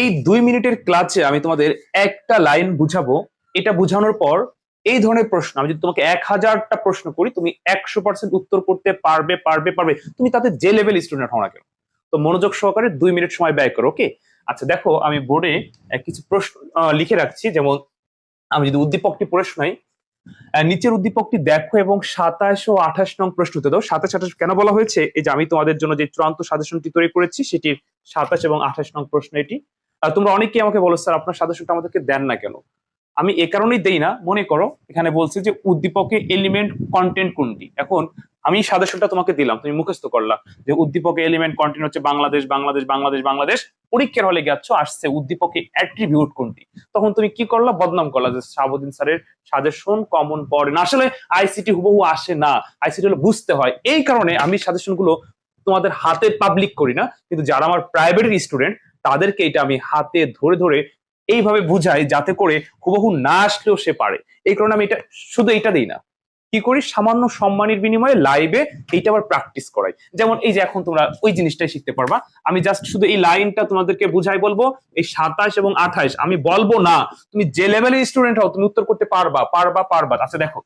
এই দুই মিনিটের ক্লাসে আমি তোমাদের একটা লাইন বুঝাবো। এটা বুঝানোর পর এই ধরনের প্রশ্ন, আমি যদি তোমাকে এক হাজারটা প্রশ্ন করি, তুমি একশো পার্সেন্ট উত্তর করতে পারবে পারবে পারবে। তুমি তাতে যে লেভেল স্টুডেন্ট হও না কেন? তো মনোযোগ সহকারে দুই মিনিট সময় ব্যয় করো ওকে আচ্ছা দেখো, আমি বোর্ডে কিছু প্রশ্ন লিখে রাখছি। যেমন, আমি যদি উদ্দীপকটি পড়ে শোনাই নিচের উদ্দীপকটি দেখো এবং সাতাশ ও আঠাশ নং প্রশ্ন প্রশ্নতে দাও। সাতাশ, আঠাশ কেন বলা হয়েছে? এই যে আমি তোমাদের জন্য যে চূড়ান্ত সাজেশনটি তৈরি করেছি, সেটির সাতাশ এবং আঠাশ নং প্রশ্ন এটি। তোমরা অনেকেই আমাকে বলো, স্যার, আপনার সাজেশনটা আমাদেরকে দেন না কেন? আমি এ কারণেই দেই না, মনে করো, এখানে বলছে যে উদ্দীপকে এলিমেন্ট কন্টেন্ট কোনটি? এখন আমি সাজেশনটা তোমাকে দিলাম, তুমি মুখস্থ করলা যে উদ্দীপকে এলিমেন্ট কন্টেন্ট হচ্ছে বাংলাদেশ বাংলাদেশ বাংলাদেশ বাংলাদেশ। পরীক্ষার হলে গেছো, আসছে উদ্দীপকে অ্যাট্রিবিউট কোনটি? তখন তুমি কি করলা? বদনাম করলা যে শাহাবুদ্দিন স্যারের সাজেশন কমন পড়ে না। আসলে আইসিটি হুবহু আসে না আইসিটি হলো বুঝতে হয়। এই কারণে আমি সাজেশনগুলো তোমাদের হাতে পাবলিক করি না, কিন্তু যারা আমার প্রাইভেটের স্টুডেন্ট তাদেরকে এটা আমি হাতে ধরে ধরে এইভাবে বুঝাই যাতে করে হুবহু না আসলেও সে পারে। এই কারণে আমি এটা শুধু এটা দিই না। কি করি? সামান্য সম্মানের বিনিময়ে লাইভে এইটা আবার প্র্যাকটিস করাই। যেমন এই যে এখন তোমরা ওই জিনিসটাই শিখতে পারবা। আমি জাস্ট শুধু এই লাইনটা তোমাদেরকে বুঝাই বলব, এই সাতাশ এবং আঠাশ, আমি বলব না। তুমি যে লেভেলের স্টুডেন্ট হও, তুমি উত্তর করতে পারবা পারবা পারবা। আচ্ছা দেখো।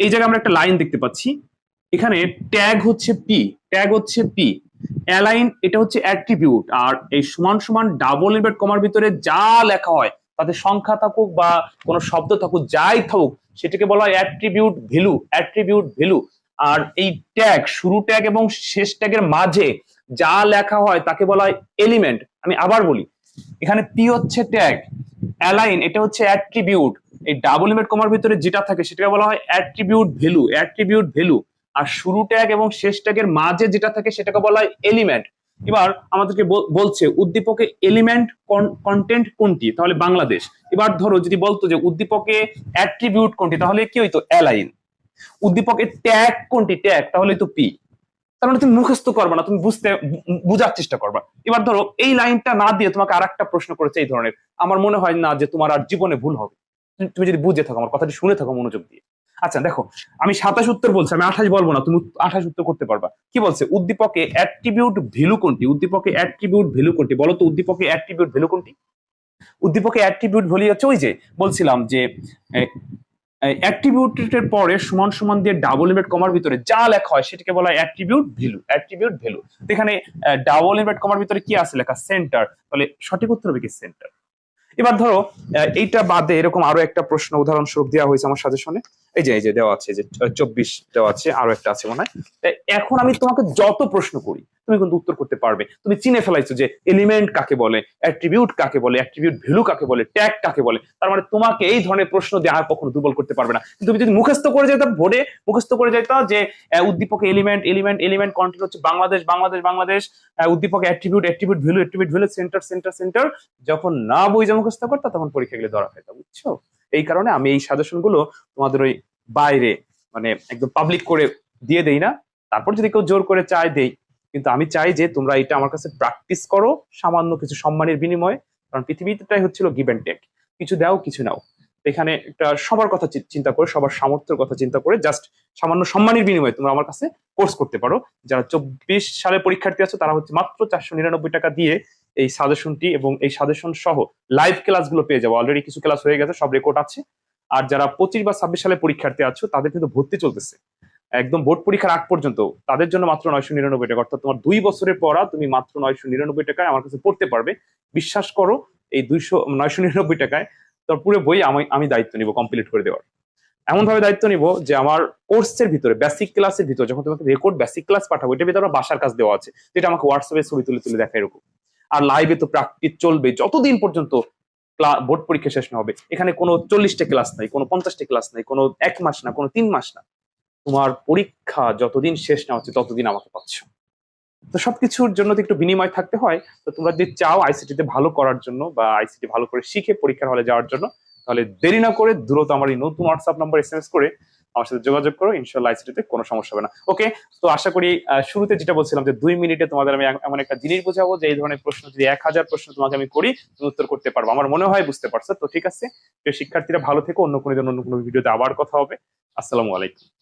এই জায়গায় আমরা একটা লাইন দেখতে পাচ্ছি। এখানে ট্যাগ হচ্ছে পি ট্যাগ হচ্ছে পি অ্যালাইন এটা হচ্ছে অ্যাট্রিবিউট আর এই সমান সমান ডাবল ইনভার্ট কমার ভিতরে যা লেখা হয়, তাতে সংখ্যা থাকুক বা কোনো শব্দ থাকুক, যাই থাকুক, সেটাকে বলা হয় অ্যাট্রিবিউট ভ্যালু অ্যাট্রিবিউট ভ্যালু আর এই ট্যাগ শুরু ট্যাগ এবং শেষ ট্যাগের মাঝে যা লেখা হয়, তাকে বলা হয় এলিমেন্ট আমি আবার বলি, এখানে পি হচ্ছে ট্যাগ অ্যালাইন এটা হচ্ছে অ্যাট্রিবিউট এই ডাবল ইনভার্ট কমার ভিতরে যেটা থাকে, সেটাকে বলা হয় অ্যাট্রিবিউট ভ্যালু অ্যাট্রিবিউট ভ্যালু আর শুরু ট্যাগ এবং শেষ ট্যাগের মাঝে যেটা থাকে সেটাকে বলা হয় এলিমেন্ট এবার আমাদেরকে বলছে উদ্দীপকে এলিমেন্ট কন্টেন্ট কোনটি? তাহলে বাংলাদেশ। এবার ধরো যদি বলতো যে উদ্দীপকে অ্যাট্রিবিউট কোনটি, তাহলে কি হইতো? অ্যালাইন উদ্দীপকে ট্যাগ কোনটি? ট্যাগ তাহলে তো পি তার মানে তুমি মুখস্থ করবে না, তুমি বুঝতে বুঝার চেষ্টা করবা। এবার ধরো এই লাইনটা না দিয়ে তোমাকে আর একটা প্রশ্ন করেছে এই ধরনের। আমার মনে হয় না যে তোমার আর জীবনে ভুল হবে। তুমি যদি বুঝে থাকো, আমার কথাটি শুনে থাকো মনোযোগ দিয়ে। আচ্ছা দেখো, আমি সাতাশ উত্তর বলছি, আমি আঠাশ বলব না, তুমি আঠাশ উত্তর করতে পারবা। কি বলছে? উদ্দীপকে অ্যাট্রিবিউট ভ্যালু কোনটি? উদ্দীপকে অ্যাট্রিবিউট ভ্যালু কোনটি? বলো তো, উদ্দীপকে অ্যাট্রিবিউট ভ্যালু কোনটি? উদ্দীপকে অ্যাট্রিবিউট ভ্যালু হচ্ছে ওই যে, বলছিলাম যে অ্যাট্রিবিউটের পরে সমান সমান দিয়ে ডাবল ইনভার্ট কমার ভিতরে যা লেখা হয়, সেটাকে বলা হয় অ্যাট্রিবিউট ভ্যালু অ্যাট্রিবিউট ভ্যালু এখানে ডাবল ইনভার্ট কমার ভিতরে কি আছে লেখা? সেন্টার তাহলে সঠিক উত্তর হবে কি? সেন্টার এবার ধরো এইটা বাদে এরকম আরও একটা প্রশ্ন, উদাহরণস্বরূপ দেওয়া হয়েছে আমার সাজেশনে এই যে এই যে দেওয়া আছে, যে চব্বিশ দেওয়া আছে, আরও একটা আছে মনে হয়। এখন আমি তোমাকে যত প্রশ্ন করি তুমি কিন্তু উত্তর করতে পারবে। তুমি চিনে ফেলাইছো যে এলিমেন্ট কাকে বলে অ্যাট্রিবিউট কাকে বলে অ্যাট্রিবিউট ভ্যালু কাকে বলে ট্যাগ কাকে বলে। তার মানে তোমাকে এই ধরনের প্রশ্ন দিয়ে আর কখনো দুর্বল করতে পারবে না। তুমি যদি মুখস্থ করে যেতাম ভোরে মুখস্থ করে যেতাম যে উদ্দীপকে এলিমেন্ট এলিমেন্ট এলিমেন্ট কন্টেন্ট হচ্ছে বাংলাদেশ বাংলাদেশ বাংলাদেশ উদ্দীপকে attribute attribute value attribute value centre centre centre যখন না বই মুখস্থ করতা, তখন পরীক্ষা গেলে ধরা খাইতা, বুঝছ? এই কারণে আমি এই সাজেশনগুলো তোমাদের ওই বাইরে মানে একদম পাবলিক করে দিয়ে দেই না। তারপর যদি কেউ জোর করে চায়, দেই। কিন্তু আমি চাই যে তোমরা এটা আমার কাছে প্র্যাকটিস করো, সামান্য কিছু সম্মানের বিনিময়ে, কারণ পৃথিবীটাই হচ্ছিল গিভ টেক কিছু দাও, কিছু নাও। এখানে একটা সবার কথা চিন্তা করে, সবার সামর্থ্যের কথা চিন্তা করে জাস্ট সামান্য সম্মানের বিনিময়ে তোমরা আমার কাছে কোর্স করতে পারো। যারা চব্বিশ সালে পরীক্ষার্থী আছে, তারা হচ্ছে মাত্র চারশো নিরানব্বই টাকা দিয়ে এই সাজেশনটি এবং এই সাজেশন সহ লাইভ ক্লাসগুলো পেয়ে যাব। অলরেডি কিছু ক্লাস হয়ে গেছে, সব রেকর্ড আছে। আর যারা পঁচিশ বা ছাব্বিশ সালে পরীক্ষার্থী আছো, তাদের কিন্তু ভর্তি চলতেছে। একদম বোর্ড পরীক্ষার আগ পর্যন্ত তাদের জন্য মাত্র নয়শো নিরানব্বই টাকা। অর্থাৎ তোমার দুই বছরের পড়া তুমি মাত্র নয়শো নিরানব্বই টাকায় আমার কাছে পড়তে পারবে। বিশ্বাস করো, এই দুইশো, নয়শো নিরানব্বই টাকায় তোর পুরো বই আমি আমি দায়িত্ব নিব কমপ্লিট করে দেওয়ার। এমন ভাবে দায়িত্ব নিব যে আমার কোর্সের ভিতরে বেসিক ক্লাসের ভিতরে, যখন তোমাকে রেকর্ড বেসিক ক্লাস পাঠাবো, এটার ভিতরে বাসার কাজ দেওয়া আছে। যেটা আমাকে হোয়াটসঅ্যাপে ছবি তুলে তুলে দেখা এরকম। আর লাইভে তো প্র্যাকটিস চলবে, যতদিন পর্যন্ত বোর্ড পরীক্ষা শেষ না হবে। এখানে কোনো চল্লিশটা ক্লাস নাই, কোনো পঞ্চাশটা ক্লাস নাই, কোনো এক মাস না, কোনো তিন মাস না। তোমার পরীক্ষা যতদিন শেষ না হচ্ছে, ততদিন আমাকে পাচ্ছ। তো সবকিছুর জন্য তো একটু বিনিময় থাকতে হয়। তো তোমরা যদি চাও আইসিটিতে ভালো করার জন্য বা আইসিটি ভালো করে শিখে পরীক্ষার হলে যাওয়ার জন্য, তাহলে দেরি না করে দ্রুত আমার এই নতুন হোয়াটসঅ্যাপ নাম্বার এস করে আমার সাথে যোগাযোগ করো। ইনশাল্লাহ আইসিটিতে কোনো সমস্যা হবে না। ওকে তো আশা করি শুরুতে যেটা বলছিলাম যে দুই মিনিটে তোমাদের আমি এম- এমন একটা জিনিস বোঝাবো যে এই ধরনের প্রশ্ন, যদি এক হাজার প্রশ্ন তোমাকে আমি করি, তুমি উত্তর করতে পারব। আমার মনে হয় বুঝতে পারছ। তো ঠিক আছে। শিক্ষার্থীরা ভালো থেকো। অন্য কোনো অন্য কোনো ভিডিওতে আবার কথা হবে। আসসালামু আলাইকুম।